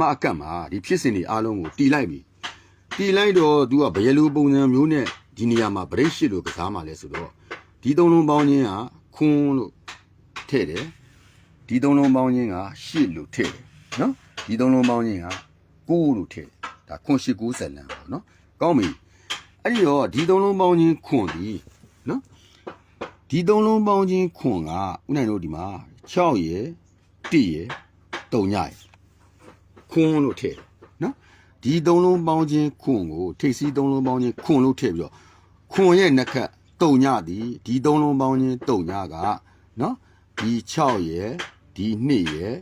မအကတ်မှာဒီဖြစ်စဉ်တွေအားလုံးကိုတီလိုက်ပြီတီလိုက်တော့ तू ကဘယ်လိုပုံစံမျိုးနဲ့ဒီနေရာမှာ break ရှစ်လို့ကစားမှလဲဆိုတော့ဒီသုံးလုံးပေါင်းချင်းကခွန်းလို့ထည့်တယ်ဒီသုံးလုံးပေါင်းချင်းကရှစ်လို့ထည့်တယ်နော်ဒီသုံးလုံးပေါင်းချင်းကကိုလို့ထည့်တယ်ဒါခွန်းရှစ်ကိုဇလန်ပေါ့နော်ကောင်းပြီအဲ့ဒီတော့ဒီသုံးလုံးပေါင်းချင်းခွန်းဒီနော်ဒီသုံးလုံးပေါင်းချင်းခွန်းကဥနိုင်တို့ဒီမှာ6ရယ်1ရယ်3ညရယ် ခွန်းလို့ထည့်တယ်နော်ဒီသုံးလုံးပေါင်းခြင်းခွန်းကိုထိပ်စီးသုံးလုံးပေါင်းခြင်းခွန်းလို့ထည့်ပြီးတော့ခွန်းရဲ့နှက်ခတ်တုံညသည်ဒီသုံးလုံးပေါင်းခြင်းတုံညကနော်ဒီ6ရဲ့ဒီ2ရဲ့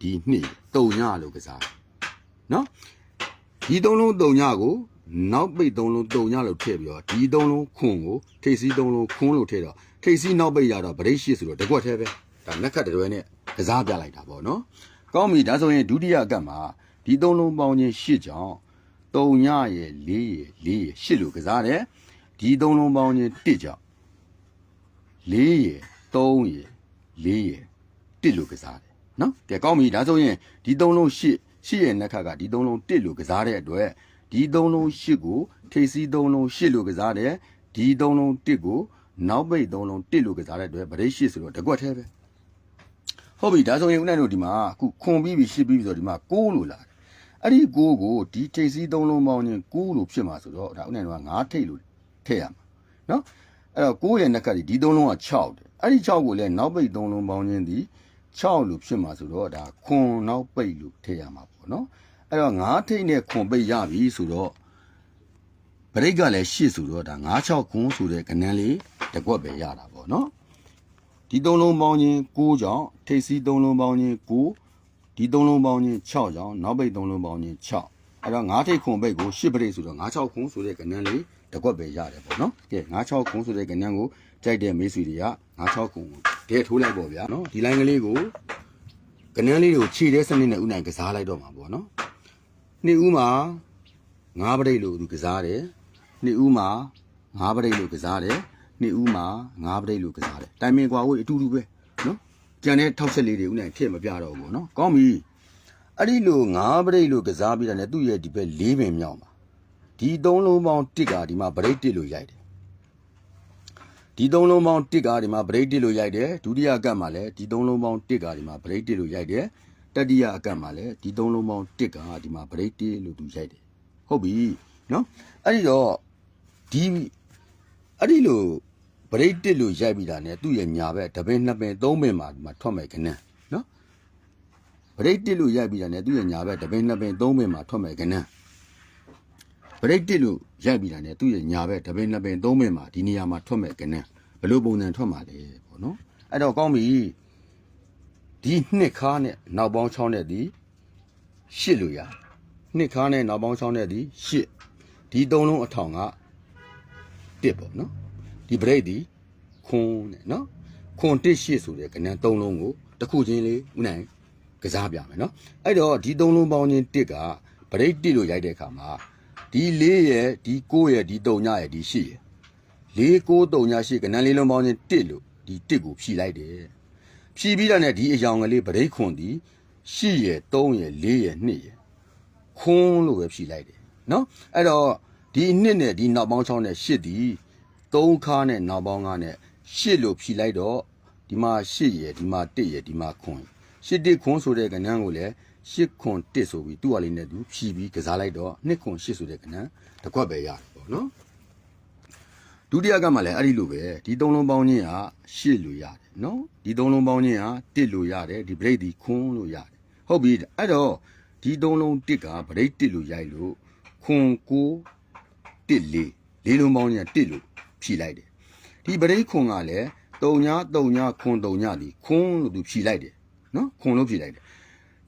ဒီ2တုံညလို့ကစားတယ်နော်ဒီသုံးလုံးတုံညကိုနောက်ပိတ်သုံးလုံးတုံညလို့ထည့်ပြီးတော့ဒီသုံးလုံးခွန်းကိုထိပ်စီးသုံးလုံးခွန်းလို့ထည့်တော့ထိပ်စီးနောက်ပိတ်ရတော့ဗရိတ်ရှိဆိုတော့တကွက်သေးပဲဒါနှက်ခတ်တွဲနဲ့ကစားပြလိုက်တာပေါ့နော် ကောင်းပြီဒါဆိုရင်ဒုတိယအကတ်မှာဒီသုံးလုံးပေါင်းခြင်း၈ကြောင့်3ညရဲ့4ရဲ့4ရဲ့8လို့ကစားတယ်ဒီသုံးလုံးပေါင်းခြင်း1ကြောင့်4ရဲ့3ရဲ့4ရဲ့1လို့ကစားတယ်နော်ကဲကောင်းပြီဒါဆိုရင်ဒီသုံးလုံး8 8ရဲ့နှက်ခတ်ကဒီသုံးလုံး1လို့ကစားတဲ့အတွက်ဒီသုံးလုံး8ကိုထိပ်စီးသုံးလုံး8လို့ကစားတယ်ဒီသုံးလုံး1ကိုနောက်ပိတ်သုံးလုံး1လို့ကစားတဲ့အတွက်ဗရိတ်8ဆိုတော့တကွက်သေးပဲ ဟုတ်ပြီဒါဆိုရင်ဦးနိုင်တို့ဒီမှာအခုခွန်ပြီးပြီရှစ်ပြီးပြီဆိုတော့ဒီမှာ6လို့လာတယ်အဲ့ဒီ6ကိုဒီထိပ်စီးသုံးလုံးပေါင်းချင်း6လို့ဖြစ်မှာဆိုတော့ဒါဦးနိုင်တို့က9ထိပ်လို့ထည့်ရမှာနော်အဲ့တော့6ရဲ့နှက်ကဒီဒီသုံးလုံးက6တယ်အဲ့ဒီ6ကိုလည်းနောက်ပိတ်သုံးလုံးပေါင်းချင်းဒီ6လို့ဖြစ်မှာဆိုတော့ဒါခွန်နောက်ပိတ်လို့ထည့်ရမှာပေါ့နော်အဲ့တော့9ထိပ်နဲ့ခွန်ပိတ်ရပြီဆိုတော့ဗရိတ်ကလည်းရှစ်ဆိုတော့ဒါ9 6ခွန်ဆိုတဲ့ကဏ္ဍလေးတစ်ကွက်ပဲရတာပေါ့နော် ဒီသုံးလုံးပေါင်းချင်း6ကြောင့်ထိပ်စီးသုံးလုံးပေါင်းချင်း9ဒီသုံးလုံးပေါင်းချင်း6ကြောင့်နောက်ပိတ်သုံးလုံးပေါင်းချင်း6အဲ့တော့9ထိပ်ခွန်ပိတ်ကို10ပရိတ်ဆိုတော့9 6ခွန်ဆိုတဲ့ကဏ္ဍလေးတစ်ကွက်ပဲရတယ်ပေါ့နော်ကဲ9 6ခွန်ဆိုတဲ့ကဏ္ဍကိုကြိုက်တဲ့မေးဆွေတွေက9 6ခွန်ကိုဒဲထိုးလိုက်ပေါ့ဗျာနော်ဒီလိုင်းကလေးကိုကဏ္ဍလေးကိုခြေတဲ့စနစ်နဲ့ဥနိုင်ကစားလိုက်တော့မှာပေါ့နော်နှစ်ဦးမှာ9ပရိတ်လို့သူကစားတယ်နှစ်ဦးမှာ9ပရိတ်လို့ကစားတယ် နှစ်ဦးမှာငါးပရိတ်လို့ကစားတယ်တိုင်မင်ကွာဝေးအတူတူပဲနော်ကြံတဲ့ထောက်ဆက်လေးတွေဦးနိုင်ထည့်မပြတော့ဘူးနော်ကောင်းပြီအဲ့ဒီလိုငါးပရိတ်လို့ကစားပြီးတာ ਨੇ သူ့ရဲ့ဒီဘက်၄ပင်မြောက်မှာဒီသုံးလုံးပေါင်းတစ်ကဒီမှာပရိတ်တစ်လို့ရိုက်တယ်ဒီသုံးလုံးပေါင်းတစ်ကဒီမှာပရိတ်တစ်လို့ရိုက်တယ်ဒုတိယအကတ်မှာလည်းဒီသုံးလုံးပေါင်းတစ်ကဒီမှာပရိတ်တစ်လို့ရိုက်တယ်တတိယအကတ်မှာလည်းဒီသုံးလုံးပေါင်းတစ်ကဒီမှာပရိတ်တစ်လို့သူရိုက်တယ်ဟုတ်ပြီနော်အဲ့ဒီတော့ဒီအဲ့ဒီလို ဗရိတ်တစ်လို့ရိုက်ပြီးတာနဲ့သူ့ရဲ့ညာဘက်တပင်းနှစ်ပင်းသုံးပင်းမှာဒီမှာထွက်မယ်ခဏနော်ဗရိတ်တစ်လို့ရိုက်ပြီးတာနဲ့သူ့ရဲ့ညာဘက်တပင်းနှစ်ပင်းသုံးပင်းမှာထွက်မယ်ခဏဗရိတ်တစ်လို့ရိုက်ပြီးတာနဲ့သူ့ရဲ့ညာဘက်တပင်းနှစ်ပင်းသုံးပင်းမှာဒီနေရာမှာထွက်မယ်ခဏဘလို့ပုံစံထွက်မှာလဲပေါ့နော်အဲ့တော့ကောင်းပြီဒီနှစ်ခါနဲ့နောက်ပေါင်း6နဲ့ဒီ8လို့ရနှစ်ခါနဲ့နောက်ပေါင်း6နဲ့ဒီ8ဒီ၃လုံးအထောင်က1ပေါ့နော် ဒီ break ဒီခွန်နဲ့နော်ခွန်တစ်ရှစ်ဆိုတဲ့ကဏ္ဍသုံးလုံးကိုတစ်ခုချင်းလေးဥနိုင်ကစားပြမယ်နော်အဲ့တော့ဒီသုံးလုံးပေါင်းချင်းတစ်က break တစ်လို့ရိုက်တဲ့အခါမှာဒီ၄ရဲ့ဒီ9ရဲ့ဒီ3ညရဲ့ဒီ8ရဲ့၄9 3ည8ကဏ္ဍလေးလုံးပေါင်းချင်းတစ်လို့ဒီတစ်ကိုဖြီလိုက်တယ်ဖြီပြီးတာနဲ့ဒီအယောင်ကလေး break ခွန်ဒီ8ရဲ့3ရဲ့4ရဲ့2ရဲ့ခွန်းလို့ပဲဖြီလိုက်တယ်နော်အဲ့တော့ဒီနှစ်နဲ့ဒီနောက်ပေါင်း6နဲ့8ဒီ 3ခါနဲ့နောက်ပေါင်း9နဲ့8လို့ဖြီလိုက်တော့ဒီမှာ8ရယ်ဒီမှာ1ရယ်ဒီမှာခွန်း8တစ်ခွန်းဆိုတဲ့ကဏ္ဍကိုလည်း8ခွန်း1ဆိုပြီးသူ့အလေးနဲ့သူဖြီပြီးကစားလိုက်တော့2ခွန်း8ဆိုတဲ့ကဏ္ဍတစ်ခွက်ပဲရတယ်ပေါ့နော်ဒုတိယကမှလည်းအဲ့ဒီလိုပဲဒီသုံးလုံးပေါင်းချင်းက8လို့ရတယ်နော်ဒီသုံးလုံးပေါင်းချင်းက1လို့ရတယ်ဒီ break ဒီခွန်းလို့ရတယ်ဟုတ်ပြီအဲ့တော့ဒီသုံးလုံး1က break 1လို့ရိုက်လို့ခွန်း9တစ်လေးလေးလုံးပေါင်းညာတစ်လို့ ဖြီလိုက်တယ်ဒီပရိခွန်ကလည်းတုံညာတုံညာခွန်တုံညာဒီခွန်လို့သူဖြီလိုက်တယ်နော်ခွန်လို့ဖြီလိုက်တယ်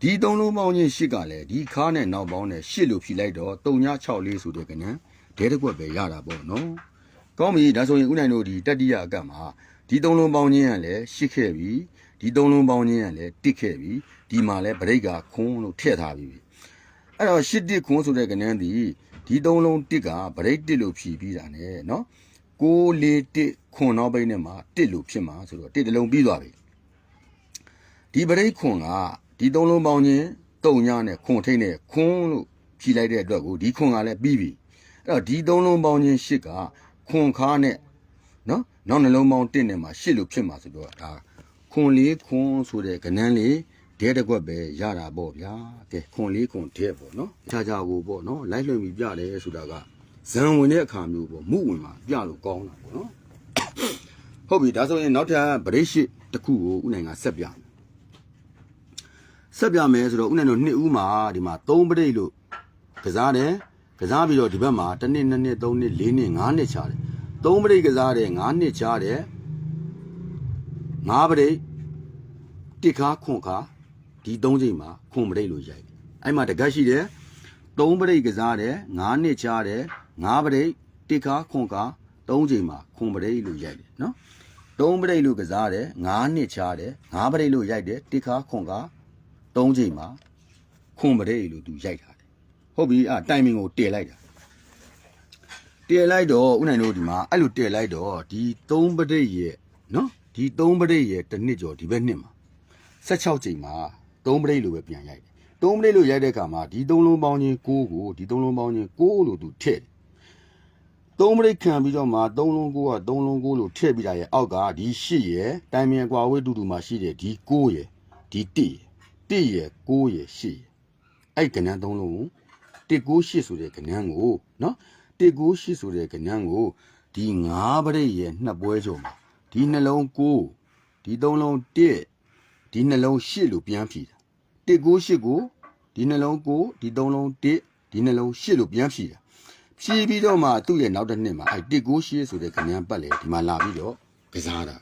ဒီသုံးလုံးပေါင်းချင်းရှစ်ကလည်းဒီခါနဲ့နောက်ပေါင်းနဲ့ရှစ်လို့ဖြီလိုက်တော့တုံညာ6လေးဆိုတဲ့ကဏ္ဍဒဲတစ်ကွက်ပဲရတာပေါ့နော်ကောင်းပြီဒါဆိုရင်ဦးနိုင်တို့ဒီတတိယအကတ်မှာဒီသုံးလုံးပေါင်းချင်းကလည်းရှစ်ခဲ့ပြီဒီသုံးလုံးပေါင်းချင်းကလည်းတစ်ခဲ့ပြီဒီမှာလည်းဗရိတ်ကခွန်လို့ထည့်ထားပြီအဲ့တော့ရှစ်တစ်ခွန်ဆိုတဲ့ကဏ္ဍဒီ ဒီသုံးလုံးတစ်ကဗရိတ်တစ်လို့ဖြီးပြီးတာ ਨੇ เนาะ 6လေးတစ်ခွန်နောက်ဘိတ်နဲ့မှာတစ်လို့ဖြစ်မှာဆိုတော့တစ်တစ်လုံးပြီးသွားပြီဒီဗရိတ်ခွန်ကဒီသုံးလုံးပေါင်းချင်းတုံညနဲ့ခွန်ထိတ်နဲ့ခွန်းလို့ဖြီလိုက်တဲ့အတွက်ကိုဒီခွန်ကလည်းပြီးပြီအဲ့တော့ဒီသုံးလုံးပေါင်းချင်းရှစ်ကခွန်ခါနဲ့နော်နောက်နှလုံးပေါင်းတစ်နဲ့မှာရှစ်လို့ဖြစ်မှာဆိုတော့ဒါခွန်လေးခွန်ဆိုတဲ့ကဏ္ဍလေးဒဲတစ်ကွက်ပဲရတာပေါ့ဗျာကဲခွန်လေးခွန်ဒဲပေါ့နော်ခြားခြားကိုပေါ့နော်လိုက်လွှင့်ပြီးပြတယ်ဆိုတာက ဇံဝင်တဲ့အခါမျိုးပေါ့မှုဝင်မှာပြလို့ကောင်းတာပေါ့နော်ဟုတ်ပြီဒါဆိုရင်နောက်ထပ်ဗရိတ်ရှိတစ်ခုကိုဥနိုင်ကဆက်ပြမယ်ဆက်ပြမယ်ဆိုတော့ဥနိုင်တို့နှစ်ဦးမှာဒီမှာ3ပရိတ်လို့ကစားတယ်ကစားပြီးတော့ဒီဘက်မှာ1နှစ်2နှစ်3နှစ်4နှစ်5နှစ်ချတယ်3ပရိတ်ကစားတယ်5နှစ်ချတယ်5ပရိတ်တစ်ခါခွန်ခါဒီ3ချိန်မှာခွန်ပရိတ်လို့ရိုက်တယ်အဲ့မှာတကတ်ရှိတယ်3ပရိတ်ကစားတယ်5နှစ်ချတယ် 5ပရိတ်တစ်ခါခွန်ခါ3ချိန်မှာခွန်ပရိတ်လို့ရိုက်တယ်နော်သုံးပရိတ်လို့ကစားတယ်၅နှစ်ချားတယ်၅ပရိတ်လို့ရိုက်တယ်တစ်ခါခွန်က၃ချိန်မှာခွန်ပရိတ်လို့သူရိုက်ထားတယ်ဟုတ်ပြီအာတိုင်မင်ကိုတည်လိုက်တာတည်လိုက်တော့ဥနိုင်တို့ဒီမှာအဲ့လိုတည်လိုက်တော့ဒီသုံးပရိတ်ရဲ့နော်ဒီသုံးပရိတ်ရဲ့တစ်နှစ်ကျော်ဒီဘက်နှစ်မှာ16ချိန်မှာသုံးပရိတ်လို့ပဲပြန်ရိုက်တယ်သုံးပရိတ်လို့ရိုက်တဲ့အခါမှာဒီသုံးလုံးပေါင်းချင်း6ကိုဒီသုံးလုံးပေါင်းချင်း6လို့သူထည့်တယ် သုံးပရိတ်ခံပြီးတော့မှသုံးလုံးကိုကသုံးလုံးကိုလို့ထည့်ပြီးတာရဲ့အောက်ကဒီရှစ်ရဲ့တိုင်မြန်ကွာဝေးတူတူမှာရှိတဲ့ဒီကိုရဲ့ဒီတိရဲ့တိရဲ့ကိုရဲ့ရှစ်ရဲ့အဲ့ကဏ္ဍသုံးလုံးကိုတစ်ကိုရှစ်ဆိုတဲ့ကဏ္ဍကိုနော်တစ်ကိုရှစ်ဆိုတဲ့ကဏ္ဍကိုဒီငါးပရိတ်ရဲ့နှစ်ပွဲကျော်မှာဒီနှလုံးကိုဒီသုံးလုံးတစ်ဒီနှလုံးရှစ်လို့ပြန်ဖြီတာတစ်ကိုရှစ်ကိုဒီနှလုံးကိုဒီသုံးလုံးတစ်ဒီနှလုံးရှစ်လို့ပြန်ဖြီတာ ဖြီးပြီးတော့မှသူ့ရဲ့နောက်တစ်နှစ်မှာအဲ့တစ်ကိုရှိရဆိုတဲ့ကမြန်ပတ်လေဒီမှာလာပြီးတော့ကစားတာ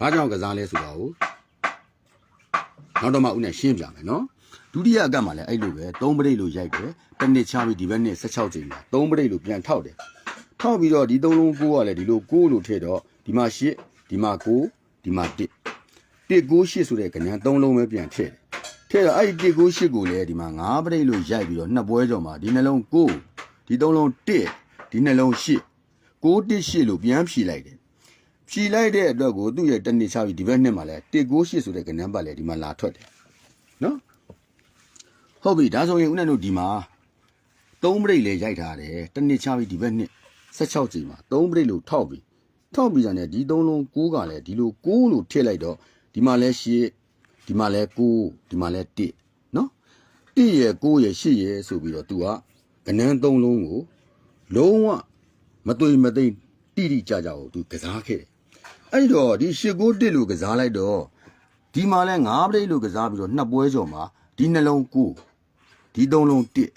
ဘာကြောင့်ကစားလဲဆိုတာကိုနောက်တော့မှဦးနဲ့ရှင်းပြမယ်နော်ဒုတိယအကမှာလည်းအဲ့လိုပဲ၃ပရိတ်လိုရိုက်တယ်တစ်နှစ်ချပြီးဒီဘက်နှစ်16ချိန်မှာ၃ပရိတ်လိုပြန်ထောက်တယ်ထောက်ပြီးတော့ဒီ၃လုံးကိုကလည်းဒီလိုကိုလိုထည့်တော့ဒီမှာ၈ဒီမှာ၉ဒီမှာ၁၁၉၈ဆိုတဲ့ကညာ၃လုံးပဲပြန်ထည့်တယ်ထည့်တော့အဲ့ဒီ၁၉၈ကိုလည်းဒီမှာ၅ပရိတ်လိုရိုက်ပြီးတော့နှစ်ပွဲကျော်မှာဒီနှလုံး၉ ဒီသုံးလုံး1ဒီနှလုံး8 6 1 8လို့ပြန်ဖြီလိုက်တယ်ဖြီလိုက်တဲ့အတွက်ကိုသူ့ရဲ့တနစ်ချပြီးဒီဘက်နှစ်မှာလဲ1 9 8ဆိုတဲ့ကဏ္ဍပတ်လဲဒီမှာလာထွက်တယ်နော်ဟုတ်ပြီဒါဆိုရင်ဦးနဲ့တို့ဒီမှာ3ပရိတ်လဲရိုက်ထားတယ်တနစ်ချပြီးဒီဘက်နှစ်16ချိန်မှာ3ပရိတ်လို့ထောက်ပြီးထောက်ပြီးတာနဲ့ဒီသုံးလုံး6ကလည်းဒီလို6လို့ထည့်လိုက်တော့ဒီမှာလဲ8ဒီမှာလဲ9ဒီမှာလဲ1နော်1ရဲ့9ရဲ့8ရဲ့ဆိုပြီးတော့ तू က ကနန်းသုံးလုံးကိုလုံးဝမသွေမသိမ့်တိတိကျကျကိုသူကစားခဲ့တယ်။အဲ့တော့ဒီရှစ်ကိုတစ်လို့ကစားလိုက်တော့ဒီမှာလဲငါးပလိတ်လို့ကစားပြီးတော့နှစ်ပွဲကျော်မှာဒီနှလုံးကိုဒီသုံးလုံးတစ်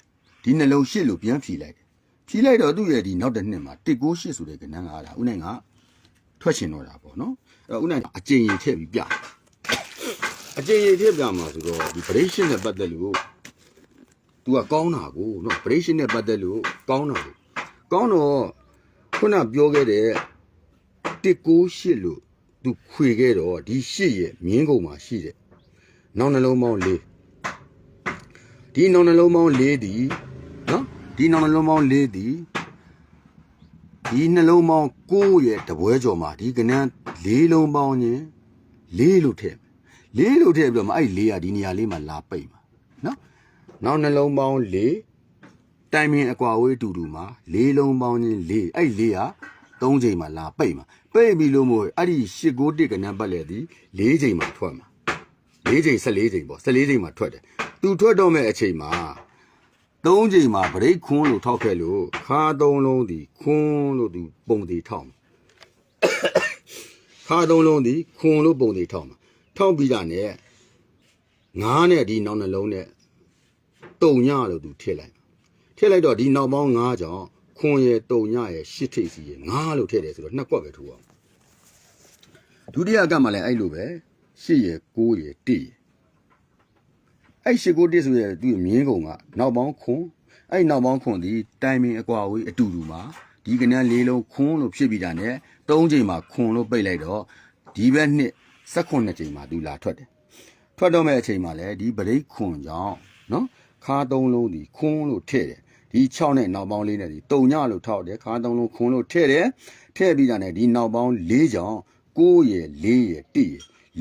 ဒီနှလုံးရှစ်လို့ပြန်ဖြီလိုက်တယ်။ဖြီလိုက်တော့သူ့ရဲ့ဒီနောက်တစ်နှစ်မှာတစ်ကိုရှစ်ဆိုတဲ့ကနန်းကလာဦးနိုင်ကထွက်ရှင်တော့တာပေါ့နော်။အဲ့တော့ဦးနိုင်ကအကျင်ရင်ထည့်ပြီးပြတယ်။အကျင်ရင်ထည့်ပြမှာဆိုတော့ဒီ break ရှင်းနဲ့ပတ်သက်လို့ သူကကောင်းတာကိုနော် operation နဲ့ပတ်သက်လို့ကောင်းတာကိုကောင်းတော့ခုနပြောခဲ့တဲ့198လို့သူခွေခဲ့တော့ဒီ8ရဲ့မြင်းကုန်မှာရှိတယ်နောက်နှလုံးပေါင်း၄ဒီနောက်နှလုံးပေါင်း၄ဒီနော်ဒီနောက်နှလုံးပေါင်း၄ဒီဒီနှလုံးပေါင်း9ရဲ့တပွဲကျော်မှာဒီကနန်း၄လုံးပေါင်းရင်၄လို့ထည့်၄လို့ထည့်ပြီးတော့မှအဲ့၄ရာဒီနေရာလေးမှာလာပိတ်မှာနော် နောက်နှလုံးပေါင်း၄တိုင်မင်အကွာဝေးတူတူမှာ၄လုံးပေါင်းချင်း၄အဲ့၄က၃ချိန်မှာလာပိတ်မှာပိတ်ပြီလို့မို့အဲ့ဒီ၈ကိုတစ်ကနန်းပတ်လေသည်၄ချိန်မှာထွက်မှာ၄ချိန်၁၄ချိန်ပေါ့၁၄ချိန်မှာထွက်တယ်သူထွက်တော့မဲ့အချိန်မှာ၃ချိန်မှာဗရိတ်ခွန်းလို့ထောက်ခဲ့လို့ခါ၃လုံးဒီခွန်းလို့သူပုံတီထောက်မှာခါ၃လုံးဒီခွန်းလို့ပုံတီထောက်မှာထောက်ပြီးတာနဲ့ငားနဲ့ဒီနောက်နှလုံးနဲ့ တုံညလို့သူထည့်လိုက်ထည့်လိုက်တော့ဒီနောက်ပေါင်း9ကြောင့်ခွန်ရဲ့တုံညရဲ့ရှစ်ထိပ်စီရဲ့9လို့ထည့်တယ်ဆိုတော့နှစ်ကွက်ပဲထိုးအောင်ဒုတိယကမှလည်းအဲ့လိုပဲရှစ်ရဲ့9ရဲ့1ရဲ့အဲ့ရှစ်9 1ဆိုရဲ့သူ့မြင်းကုံကနောက်ပေါင်းခွန်အဲ့နောက်ပေါင်းခွန်ဒီတိုင်မင်အကွာဝေးအတူတူမှာဒီကနန်းလေးလုံးခွန်လို့ဖြစ်ပြီးတာနဲ့၃ချိန်မှာခွန်လို့ပိတ်လိုက်တော့ဒီဘက်နှစ်16ချိန်မှာသူလာထွက်တယ်ထွက်တော့မဲ့အချိန်မှာလည်းဒီဗရိတ်ခွန်ကြောင့်နော် ခါသုံးလုံးဒီခွန်းလို့ထည့်တယ်ဒီ6နဲ့နောက်ပေါင်းလေးနဲ့ဒီတုံညလို့ထောက်တယ်ခါသုံးလုံးခွန်းလို့ထည့်တယ်ထည့်ပြီးတာနဲ့ဒီနောက်ပေါင်း၄ကြောင့်9ရယ်4ရယ်1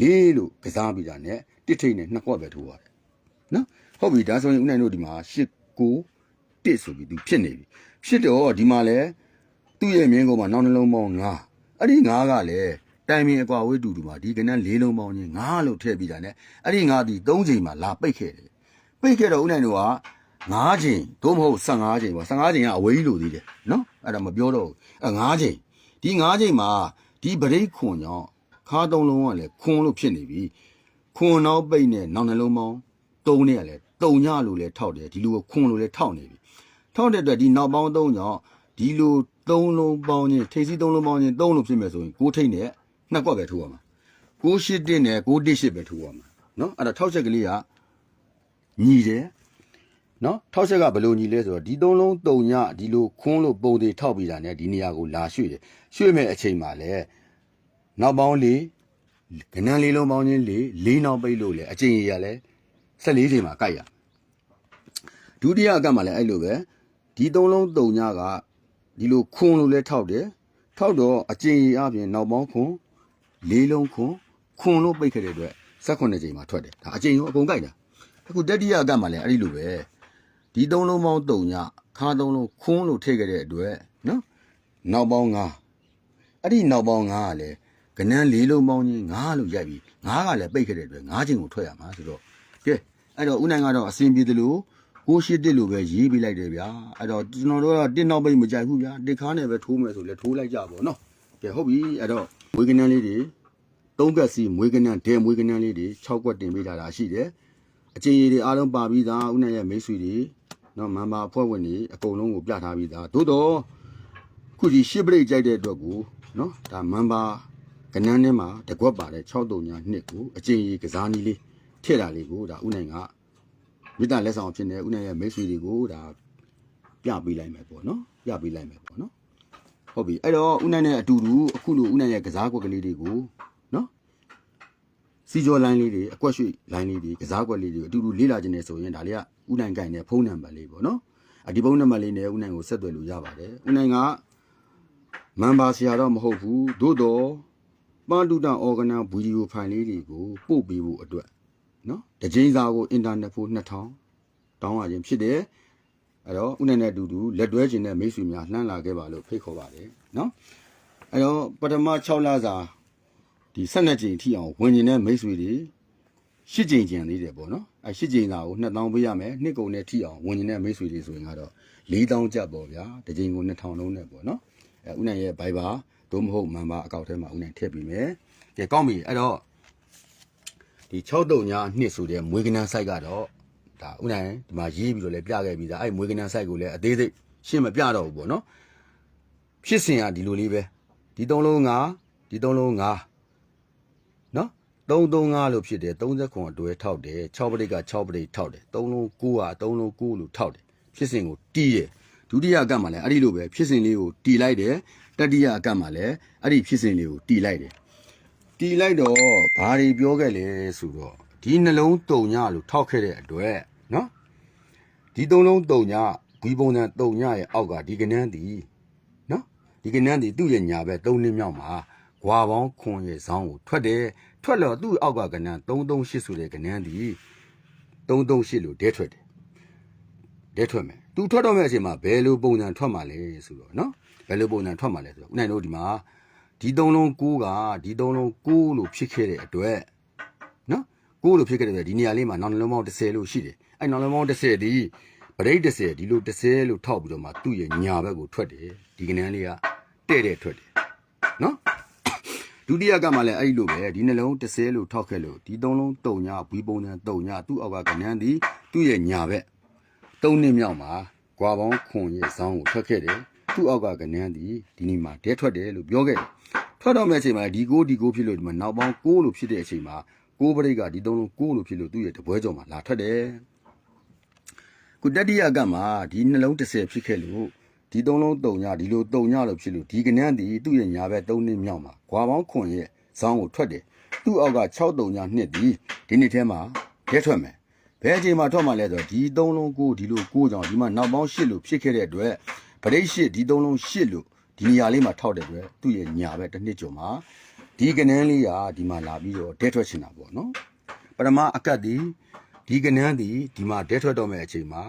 ရယ်4လို့ကစားပြီးတာနဲ့တစ်ထိတ်နဲ့နှစ်ခွက်ပဲထိုးရတယ်နော်ဟုတ်ပြီဒါဆိုရင်ဦးနိုင်တို့ဒီမှာ၈ကိုတစ်ဆိုပြီးသူဖြစ်နေပြီဖြစ်တော့ဒီမှာလဲသူ့ရဲ့မြင်းကောင်မှာနောက်နှလုံးပေါင်း9အဲ့ဒီ9ကလည်းတိုင်ပင်အကွာဝေးတူတူမှာဒီကနန်း၄လုံးပေါင်းချင်း9လို့ထည့်ပြီးတာ ਨੇ အဲ့ဒီ9ဒီ3ချိန်မှာလာပိတ်ခဲ့တယ် ပိတ်ခဲ့တော့ဦးနိုင်တို့က9ချိန်သို့မဟုတ်15ချိန်ပေါ့15ချိန်ကအဝေးလို့သေးတယ်နော်အဲ့ဒါမပြောတော့ဘူးအဲ့9ချိန်ဒီ9ချိန်မှာဒီဗရိတ်ခွန်ကြောင့်ခါသုံးလုံးကလည်းခွန်လို့ဖြစ်နေပြီခွန်နောက်ပိတ်နဲ့နောက်နှလုံးပေါင်း3နဲ့ကလည်းတုံညလို့လည်းထောက်တယ်ဒီလိုခွန်လို့လည်းထောက်နေပြီထောက်တဲ့အတွက်ဒီနောက်ပေါင်း3ကြောင့်ဒီလို3လုံးပေါင်းချင်းထိပ်စီး3လုံးပေါင်းချင်း3လို့ဖြစ်မယ်ဆိုရင်ကိုထိတ်နဲ့နှစ်ကွက်ပဲထိုးရမှာကိုရှိတစ်နဲ့ကိုတစ်ရှိပဲထိုးရမှာနော်အဲ့ဒါထောက်ချက်ကလေးက ညီတယ်နော်ထောက်ချက်ကဘယ်လိုညီလဲဆိုတော့ဒီသုံးလုံးတုံညဒီလိုခွန်းလို့ပုံသေးထောက်ပြီးတာ ਨੇ ဒီနေရာကိုလာရွှေ့တယ်ရွှေ့မဲ့အချိန်မှာလဲနောက်ပေါင်းလေးကနန်းလေးလုံးပေါင်းချင်းလေးလေးနောက်ပိတ်လို့လဲအချိန်ကြီးရလဲ14ချိန်မှာကြိုက်ရဒုတိယအကတ်မှာလဲအဲ့လိုပဲဒီသုံးလုံးတုံညကဒီလိုခွန်းလို့လဲထောက်တယ်ထောက်တော့အချိန်ကြီးအပြင်နောက်ပေါင်းခွန်းလေးလုံးခွန်းခွန်းလို့ပိတ်ခဲ့တဲ့အတွက်18ချိန်မှာထွက်တယ်ဒါအချိန်ရောအကုန်ကြိုက်တာ အခုတတိယအကတ်မှာလဲအဲ့ဒီလိုပဲဒီသုံးလုံးပေါင်းတုံညခါသုံးလုံးခွန်းလို့ထည့်ခဲ့တဲ့အတွက်နော်နောက်ပေါင်း9အဲ့ဒီနောက်ပေါင်း9ကလည်းကနန်း၄လုံးပေါင်းချင်း9လို့ရိုက်ပြီး9ကလည်းပိတ်ခဲ့တဲ့အတွက်9ချင်းကိုထွက်ရမှာဆိုတော့ကဲအဲ့တော့ဦးနိုင်ကတော့အစင်ပြေတယ်လို့ကိုရှိတစ်လို့ပဲရေးပေးလိုက်တယ်ဗျာအဲ့တော့ကျွန်တော်တို့ကတစ်နောက်ပိတ်မကြိုက်ဘူးဗျာတစ်ခါနဲ့ပဲထိုးမယ်ဆိုလဲထိုးလိုက်ကြပါတော့ကဲဟုတ်ပြီအဲ့တော့မွေးကနန်းလေးတွေသုံးကက်စီမွေးကနန်းဒဲမွေးကနန်းလေးတွေ6ကွက်တင်ပေးထားတာရှိတယ် အချင်းကြီးတွေအားလုံးပါပြီးသားဦးနိုင်ရဲ့မိတ်ဆွေတွေနော်မန်ပါအဖွဲ့ဝင်တွေအကုန်လုံးကိုပြထားပြီးသားသို့တော့ခုဒီရှစ်ပရိတ်ကြိုက်တဲ့အတွက်ကိုနော်ဒါမန်ပါကနန်းထဲမှာတကွက်ပါတယ်6တုံညာနှစ်ကိုအကျဉ်းကြီးကစားနည်းလေးထည့်တာလေးကိုဒါဥနိုင်ကမိတ္တလက်ဆောင်ဖြစ်နေဥနိုင်ရဲ့မိတ်ဆွေတွေကိုဒါပြပေးလိုက်မယ်ပေါ့နော်ပြပေးလိုက်မယ်ပေါ့နော်ဟုတ်ပြီအဲ့တော့ဥနိုင်နဲ့အတူတူအခုလိုဥနိုင်ရဲ့ကစားကွက်ကလေးတွေကိုနော် စီကျော်လိုင်းလေးတွေအကွက်ရွှေ့လိုင်းလေးတွေကစားကွက်လေးတွေအတူတူလေးလာခြင်းနဲ့ဆိုရင်ဒါလေးကဥနိုင်ကိုင်တဲ့ဖုန်းနံပါတ်လေးပေါ့နော်အဒီဖုန်းနံပါတ်လေးနဲ့ဥနိုင်ကိုဆက်သွယ်လို့ရပါတယ်ဥနိုင်ကမန်ပါဆရာတော့မဟုတ်ဘူးသို့တော့ပန်းတူတန်အော်ဂနာဗီဒီယိုဖိုင်လေးတွေကိုပို့ပေးဖို့အတွက်နော်တကြိမ်စာကိုအင်တာနက်ဖို့2000တောင်းရခြင်းဖြစ်တယ်အဲ့တော့ဥနိုင်နဲ့အတူတူလက်တွဲခြင်းနဲ့မိတ်ဆွေများလှမ်းလာခဲ့ပါလို့ဖိတ်ခေါ်ပါတယ်နော်အဲ့တော့ပထမ6လစာ ဒီ၁၂ကြိမ်ထိအောင်ဝင်ကျင်တဲ့မိတ်ဆွေတွေရှစ်ကြိမ်ကျန်သေးတယ်ပေါ့နော်အဲရှစ်ကြိမ်သာကို2000ပေးရမယ်နှစ်ကုန်နဲ့ထိအောင်ဝင်ကျင်တဲ့မိတ်ဆွေတွေဆိုရင်ကတော့4000ကျပ်ပေါ့ဗျာတစ်ကြိမ်ကို2000လုံးနဲ့ပေါ့နော်အဲဥနိုင်ရဲ့ဘိုင်ဘာသို့မဟုတ်မန်ဘာအကောင့်ထဲမှာဥနိုင်ထည့်ပြီးမယ်ကဲကောင်းပြီအဲ့တော့ဒီ6တုံညာနှစ်ဆိုတဲ့မွေးကနန်း site ကတော့ဒါဥနိုင်ဒီမှာရေးပြီးတော့လည်းပြခဲ့ပြီးသားအဲ့မွေးကနန်း site ကိုလည်းအသေးစိတ်ရှင်းမပြတော့ဘူးပေါ့နော်ဖြစ်စဉ်ကဒီလိုလေးပဲဒီသုံးလုံးကဒီသုံးလုံးကနော် 335လို့ဖြစ်တယ်30ခွန်အတွဲထောက်တယ်6ပရိတ်က6ပရိတ်ထောက်တယ်3လုံး9က3လုံး9လို့ထောက်တယ်ဖြစ်စဉ်ကိုတီးတယ်ဒုတိယအကတ်မှာလည်းအဲ့ဒီလိုပဲဖြစ်စဉ်လေးကိုတီးလိုက်တယ်တတိယအကတ်မှာလည်းအဲ့ဒီဖြစ်စဉ်လေးကိုတီးလိုက်တယ်တီးလိုက်တော့ဘာတွေပြောခဲ့လဲဆိုတော့ဒီနှလုံးတုံညလို့ထောက်ခဲ့တဲ့အတွက်နော်ဒီသုံးလုံးတုံညဂွီပုံစံတုံညရဲ့အောက်ကဒီကနန်းတီနော်ဒီကနန်းတီသူ့ရဲ့ညာဘက်၃နှစ်မြောက်မှာဂွာပေါင်းခွန်ရဲ့ဇောင်းကိုထွက်တယ် ထွက်တော့သူ့အောက်ကကဏ္ဍ338ဆိုတဲ့ကဏ္ဍဒီ338လို့ဒဲထွက်တယ်ဒဲထွက်မယ်သူထွက်တော့မဲ့အချိန်မှာဘယ်လိုပုံစံထွက်မှာလဲဆိုတော့နော်ဘယ်လိုပုံစံထွက်မှာလဲဆိုတော့ဦးနိုင်တို့ဒီမှာဒီ3လုံး9ကဒီ3လုံး9လို့ဖြစ်ခဲ့တဲ့အတွက်နော်9လို့ဖြစ်ခဲ့တဲ့အတွက်ဒီနေရာလေးမှာနောက်နှလုံးပေါင်း30လို့ရှိတယ်အဲ့နောက်နှလုံးပေါင်း30ဒီပရိတ်30ဒီလို30လို့ထောက်ပြီးတော့မှသူ့ရဲ့ညာဘက်ကိုထွက်တယ်ဒီကဏ္ဍလေးကတဲ့တဲ့ထွက်တယ်နော် ဒုတိယကမှလည်းအဲ့လိုပဲဒီနှလုံး30လို့ထောက်ခဲ့လို့ဒီသုံးလုံးတုံညာဘီပုံစံတုံညာသူ့အောက်ကကနန်းသည်သူ့ရဲ့ညာဘက်သုံးနှစ်မြောက်မှာကွာပေါင်းခွန်ရဲ့ဇောင်းကိုထွက်ခဲ့တယ်သူ့အောက်ကကနန်းသည်ဒီနေ့မှာဒဲထွက်တယ်လို့ပြောခဲ့တယ်ထွက်တော့မဲ့အချိန်မှာဒီကိုဒီကိုဖြစ်လို့ဒီမှာနောက်ပေါင်း6လို့ဖြစ်တဲ့အချိန်မှာကိုပရိတ်ကဒီသုံးလုံး6လို့ဖြစ်လို့သူ့ရဲ့တပွဲကြော်မှာလာထွက်တယ်ခုတတိယကမှဒီနှလုံး30ဖြစ်ခဲ့လို့ ဒီသုံးလုံးတုံညဒီလိုတုံညလို့ဖြစ်လို့ဒီကနန်းဒီသူ့ရဲ့ညာဘက်၃နှစ်မြောက်မှာဂွာပေါင်းခွန်ရဲ့ဇောင်းကိုထွက်တယ်သူ့အောက်က6တုံညနှစ်ဒီဒီနှစ်ထဲမှာရဲထွက်မယ်ဘယ်အချိန်မှာထွက်မှာလဲဆိုတော့ဒီသုံးလုံးကိုဒီလိုကိုကြောင်ဒီမှာနောက်ပေါင်း8လို့ဖြစ်ခဲ့တဲ့အတွက်ဗရိတ်8ဒီသုံးလုံး8လို့ဒီနေရာလေးမှာထောက်တဲ့အတွက်သူ့ရဲ့ညာဘက်တစ်နှစ်ကျော်မှာဒီကနန်းလေးကဒီမှာလာပြီးတော့ဒဲထွက်ချင်တာပေါ့နော်ပထမအကတ်ဒီဒီကနန်းဒီဒီမှာဒဲထွက်တော့မဲ့အချိန်မှာ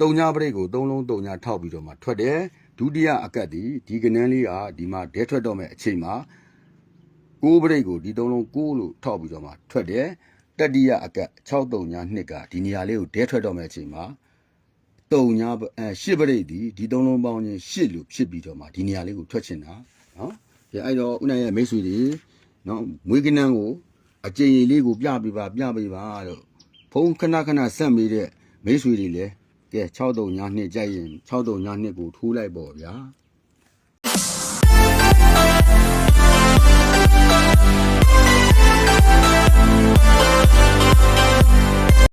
တုံညာပရိတ်ကိုသုံးလုံးတုံညာထောက်ပြီးတော့မှထွက်တယ်ဒုတိယအကတ်ဒီဒီကနန်းလေးကဒီမှာဒဲထွက်တော့မဲ့အချိန်မှာကိုးပရိတ်ကိုဒီသုံးလုံးကိုးလို့ထောက်ပြီးတော့မှထွက်တယ်တတိယအကတ်6တုံညာနှစ်ကဒီနေရာလေးကိုဒဲထွက်တော့မဲ့အချိန်မှာတုံညာအဲရှစ်ပရိတ်ဒီဒီသုံးလုံးပေါင်းချင်းရှစ်လို့ဖြစ်ပြီးတော့မှဒီနေရာလေးကိုထွက်ချင်တာနော်ဒီအဲ့တော့ဦးနိုင်ရဲ့မိတ်ဆွေတွေနော်မွေးကနန်းကိုအကျဉ်းလေးကိုပြပေးပါပြပေးပါလို့ဖုန်းခဏခဏဆက်မိတဲ့မိတ်ဆွေတွေလည်း ကဲ6တုံညာနှစ်ကြိုက်ရင်6တုံညာနှစ်ကိုထိုးလိုက်ပေါ့ဗျာ